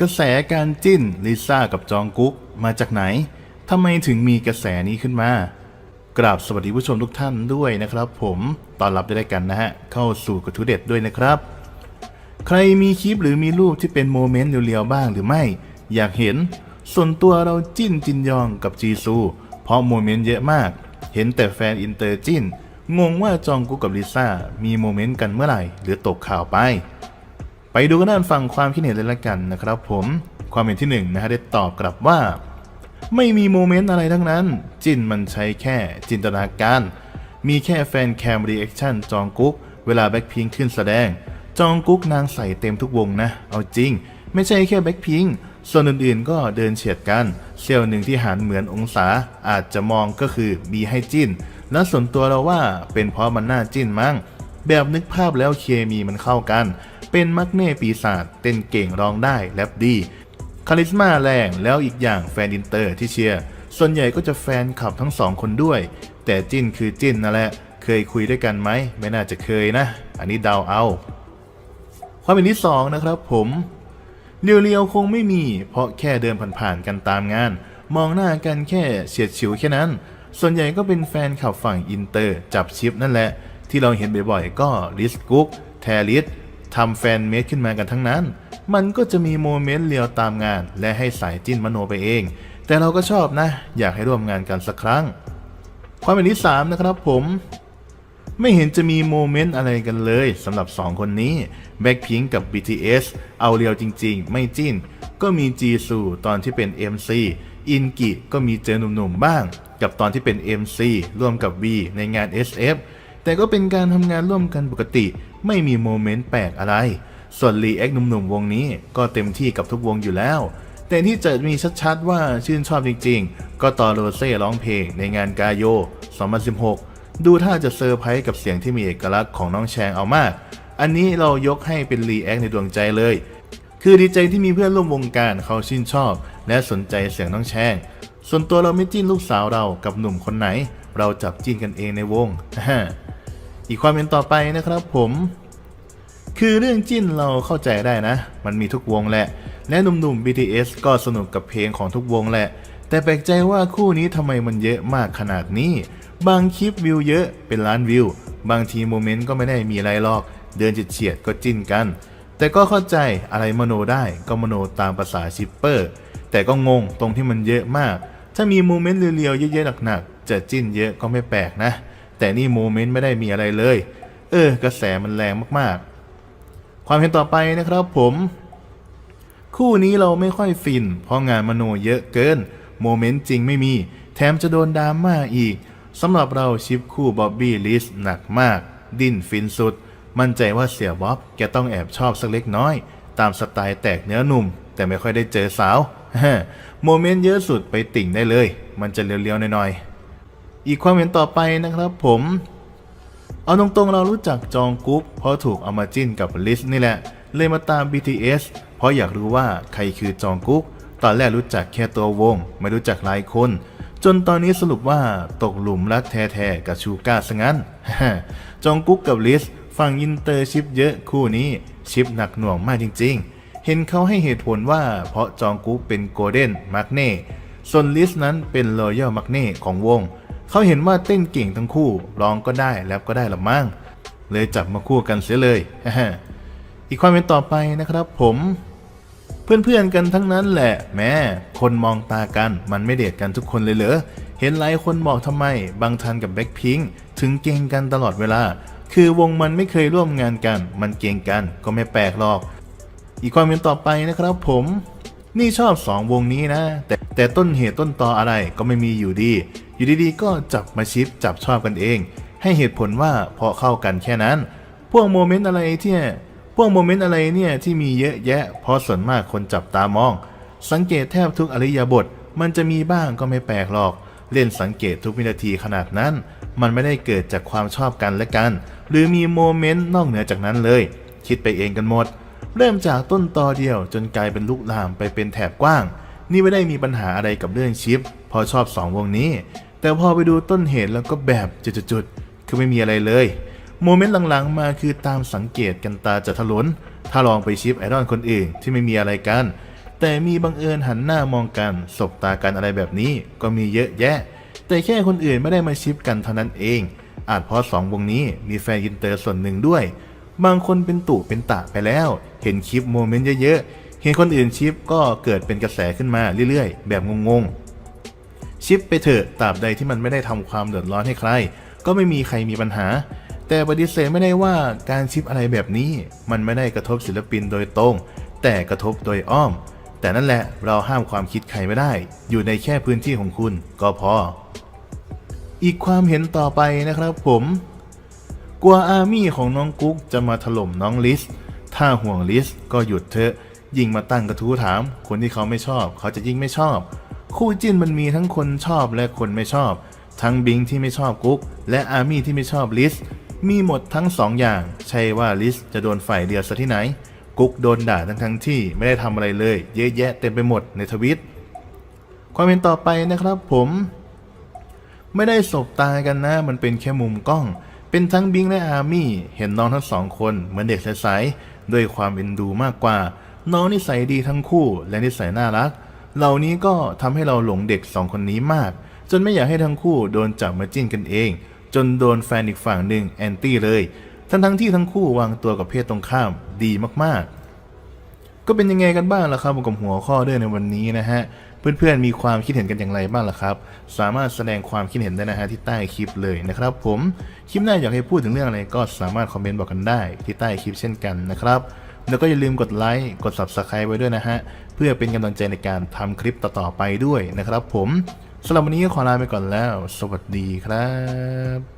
กระแสการจิ้นลิซ่ากับจองกุ๊กมาจากไหนทำไมถึงมีกระแสนี้ขึ้นมา กราบสวัสดีผู้ชมทุกท่านด้วยนะครับ ผมต้อนรับได้กันนะฮะ เข้าสู่กระทู้เด็ดด้วยนะครับ ใครมีคลิปหรือมีรูปที่เป็นโมเมนต์เรียวๆบ้างหรือไม่ อยากเห็น ส่วนตัวเราจิ้นจินยองกับจีซู เพราะโมเมนต์เยอะมาก เห็นแต่แฟนอินเตอร์จิ้น งงว่าจองกุ๊กกับลิซ่ามีโมเมนต์กันเมื่อไหร่ หรือตกข่าวไป ไปดูกันด้านฟังความคิดเห็นเลยละกันนะครับผมความเห็นที่หนึ่งนะฮะได้ตอบกลับว่า ไม่มีโมเมนต์อะไรทั้งนั้น จินมันใช้แค่จินตนาการ มีแค่แฟนแคมรีแอคชั่นจองกุ๊ก เวลาแบ็คพิงขึ้นแสดง จองกุ๊กนางใส่เต็มทุกวงนะ เอาจริง ไม่ใช่แค่แบ็คพิงส่วนอื่นๆก็เดินเฉียดกันเซลล์หนึ่งที่หันเหมือนองศาอาจจะมองก็คือมีให้จิ้น และส่วนตัวเราว่าเป็นเพราะมันน่าจิ้นมั้งแบบนึกภาพแล้วเคมีมันเข้ากัน เป็นมักเน่ปีศาจเต้นเก่งร้องได้แรปดีคาลิสมาแรงแล้วอีกอย่างแฟนอินเตอร์ที่เชียร์ส่วนใหญ่ก็จะแฟนขับทั้งสองคนด้วย แต่จิ้นคือจิ้นนั่นแหละ เคยคุยด้วยกันไหม ไม่น่าจะเคยนะ อันนี้เดาเอา ความเป็นที่สองนะครับผมเรียวๆคงไม่มี เพราะแค่เดินผ่านๆกันตามงาน มองหน้ากันแค่เฉียดฉิวแค่นั้น ส่วนใหญ่ก็เป็นแฟนขับฝั่งอินเตอร์ จับชิปนั่นแหละ ที่เราเห็นบ่อยๆก็ลิสกุ๊กแทลิส ทำแฟนเมดขึ้นมากันทั้งนั้น มันก็จะมีโมเมนต์เลียวตามงาน และให้สายจิ้นมโนไปเอง แต่เราก็ชอบนะ อยากให้ร่วมงานกันสักครั้ง ความเป็นที่สามนะครับผมไม่เห็นจะมีโมเมนต์อะไรกันเลยสำหรับ 2 คนนี้แบ็คพิงกับ BTS เอาเรียวจริง ๆ ไม่จิ้น ก็มีจีซูตอนที่เป็น MC อินกิก็มีเจอหนุ่มๆบ้าง กับตอนที่เป็น MC ร่วมกับ V ในงาน SF แต่ก็เป็นการทำงานร่วมกันปกติ ไม่มีโมเมนต์แปลกอะไร ส่วนรีแอคหนุ่มๆวงนี้ก็เต็มที่กับทุกวงอยู่แล้ว แต่ที่จะมีชัดๆว่าชื่นชอบจริงๆ ก็ตอนโรเซ่ร้องเพลงในงานกาโย 2016 ดูท่าจะเซอร์ไพรส์กับเสียงที่มีเอกลักษณ์ของน้องแชงเอามาก อันนี้เรายกให้เป็นรีแอคในดวงใจเลย คือดีใจที่มีเพื่อนร่วมวงการเขาชื่นชอบ และสนใจเสียงน้องแชงส่วนตัวเราไม่จิ้นลูกสาวเรากับหนุ่มคนไหน เราจับจิ้นกันเองในวง อีกความเห็นต่อไปนะครับผม คือเรื่องจิ้นเราเข้าใจได้นะ มันมีทุกวงแหละ และหนุ่มๆ BTS ก็สนุกกับเพลงของทุกวงแหละ แต่แปลกใจว่าคู่นี้ทำไมมันเยอะมากขนาดนี้ บางคลิปวิวเยอะเป็นล้านวิว บางทีโมเมนต์ก็ไม่ได้มีอะไรหรอก เดินจิตเฉียดก็จิ้นกัน แต่ก็เข้าใจอะไรมโนได้ก็มโนตามภาษาชิปเปอร์ แต่ก็งงตรงที่มันเยอะมาก ถ้ามีโมเมนต์เรียวๆเยอะๆหนักๆจะจิ้นเยอะก็ไม่แปลกนะ แต่นี่โมเมนต์ไม่ได้มีอะไรเลย เออกระแสมันแรงมากๆ ความเห็นต่อไปนะครับผม คู่นี้เราไม่ค่อยฟิน เพราะงานมโนเยอะเกิน โมเมนต์จริงไม่มี แถมจะโดนดราม่าอีกสำหรับเราชิปคู่บ๊อบบี้ลิสหนักมาก ดิ้นฟินสุด มั่นใจว่าเสียบ๊อบแกต้องแอบชอบสักเล็กน้อย ตามสไตล์แตกเนื้อหนุ่ม แต่ไม่ค่อยได้เจอสาวโมเมนต์เยอะสุดไปติ่งได้เลย มันจะเลียวๆหน่อยๆอีกความเห็นต่อไปนะครับผม เอาตรงๆเรารู้จักจองกุ๊กเพราะถูกเอามาจิ้นกับลิสนี่แหละ เลยมาตาม BTS เพราะอยากรู้ว่าใครคือจองกุ๊ก ตอนแรกรู้จักแค่ตัววง ไม่รู้จักหลายคน จนตอนนี้สรุปว่าตกหลุมรักแท้ๆกับชูก้าซะงั้น จองกุ๊กกับลิสฝั่งอินเตอร์ชิปเยอะคู่นี้ชิปหนักหน่วงมากจริง ๆ เห็นเขาให้เหตุผลว่าเพราะจองกุ๊กเป็นโกลเด้นมาร์กเน่ส่วนลิสนั้นเป็นรอยัลมาร์กเน่ของวง เขาเห็นว่าเต้นเก่งทั้งคู่ร้องก็ได้แรปก็ได้ละมั้งเลยจับมาคู่กันเสียเลยอีกความเป็นต่อไปนะครับผม เพื่อนๆกันทั้งนั้นแหละแม้คนมองตากันมันไม่เดทกันทุกคนเลยเหรอเห็นหลายคนบอกทำไมบางทันกับแบ็คพิงถึงเก่งกันตลอดเวลา คือวงมันไม่เคยร่วมงานกัน มันเก่งกันก็ไม่แปลกหรอก อีกความเห็นต่อไปนะครับผม นี่ชอบสองวงนี้นะ แต่แต่ต้นเหตุต้นตออะไรก็ไม่มีอยู่ดี อยู่ดีๆ ก็จับมาชิปจับชอบกันเอง ให้เหตุผลว่าเพราะเข้ากันแค่นั้น พวกโมเมนต์อะไรที่พวกโมเมนต์อะไรเนี่ยที่มีเยอะแยะเพราะส่วนมากคนจับตามอง สังเกตแทบทุกอริยบท มันจะมีบ้างก็ไม่แปลกหรอก เล่นสังเกตทุกวินาทีขนาดนั้น มันไม่ได้เกิดจากความชอบกันและกัน หรือมีโมเมนต์นอกเหนือจากนั้นเลย คิดไปเองกันหมด เริ่มจากต้นตอเดียวจนกลายเป็นลุกลามไปเป็นแถบกว้าง นี่ไม่ได้มีปัญหาอะไรกับเรื่องชิป พอชอบสองวงนี้ แต่พอไปดูต้นเหตุแล้วก็แบบจุดๆคือไม่มีอะไรเลย โมเมนต์หลังๆมาคือตามสังเกตกันตาจะถลนถ้าลองไปชิปไอดอลคนอื่นที่ไม่มีอะไรกัน แต่มีบังเอิญหันหน้ามองกันสบตากันอะไรแบบนี้ก็มีเยอะแยะ แต่แค่คนอื่นไม่ได้มาชิปกันเท่านั้นเอง อาจเพราะสองวงนี้มีแฟนอินเตอร์ส่วนหนึ่งด้วย บางคนเป็นตุเป็นตะไปแล้ว เห็นคลิปโมเมนต์เยอะๆ เห็นคนอื่นชิปก็เกิดเป็นกระแสขึ้นมาเรื่อยๆ แบบงงๆ ชิปไปเถอะตราบใดที่มันไม่ได้ทำความเดือดร้อนให้ใคร ก็ไม่มีใครมีปัญหา แต่ปฏิเสธไม่ได้ว่าการชิปอะไรแบบนี้ มันไม่ได้กระทบศิลปินโดยตรง แต่กระทบโดยอ้อม แต่นั่นแหละเราห้ามความคิดใครไม่ได้ อยู่ในแค่พื้นที่ของคุณก็พอ อีกความเห็นต่อไปนะครับผม กลัวอาร์มี่ของน้องกุ๊กจะมาถล่มน้องลิส ถ้าห่วงลิสก็หยุดเถอะ ยิ่งมาตั้งกระทู้ถาม คนที่เขาไม่ชอบ เขาจะยิ่งไม่ชอบ คู่จิ้นมันมีทั้งคนชอบและคนไม่ชอบ ทั้งบิงที่ไม่ชอบกุ๊กและอาร์มี่ที่ไม่ชอบลิส มีหมดทั้งสองอย่าง ใช่ว่าลิสจะโดนฝ่ายเดียวซะที่ไหน กุ๊กโดนด่าทั้งทั้งที่ไม่ได้ทำอะไรเลย เยอะแยะเต็มไปหมดในทวิตความเห็นต่อไปนะครับผม ไม่ได้สบตากันนะ มันเป็นแค่มุมกล้อง เป็นทั้งบิงและอาร์มี่เห็นน้องทั้งสองคนเหมือนเด็กใสๆด้วยความเอ็นดูมากกว่า น้องนิสัยดีทั้งคู่และนิสัยน่ารัก เหล่านี้ก็ทำให้เราหลงเด็กสองคนนี้มาก จนไม่อยากให้ทั้งคู่โดนจับมาจิ้นกันเอง จนโดนแฟนอีกฝั่งหนึ่งแอนตี้เลย ทั้งทั้งที่ทั้งคู่วางตัวกับเพศตรงข้ามดีมากๆ ก็เป็นยังไงกันบ้างล่ะครับกับหัวข้อเรื่องในวันนี้นะฮะ เพื่อนๆมีความคิดเห็นกันอย่างไรบ้างล่ะครับ สามารถแสดงความคิดเห็นได้นะฮะที่ใต้คลิปเลยนะครับ ผมคลิปหน้าอยากให้พูดถึงเรื่องอะไรก็สามารถคอมเมนต์บอกกันได้ที่ใต้คลิปเช่นกันนะครับแล้วก็อย่าลืมกดไลค์กด subscribe ไว้ด้วยนะฮะเพื่อเป็นกำลังใจในการทำคลิปต่อๆไปด้วยนะครับ ผมสำหรับวันนี้ก็ขอลาไปก่อนแล้ว สวัสดีครับ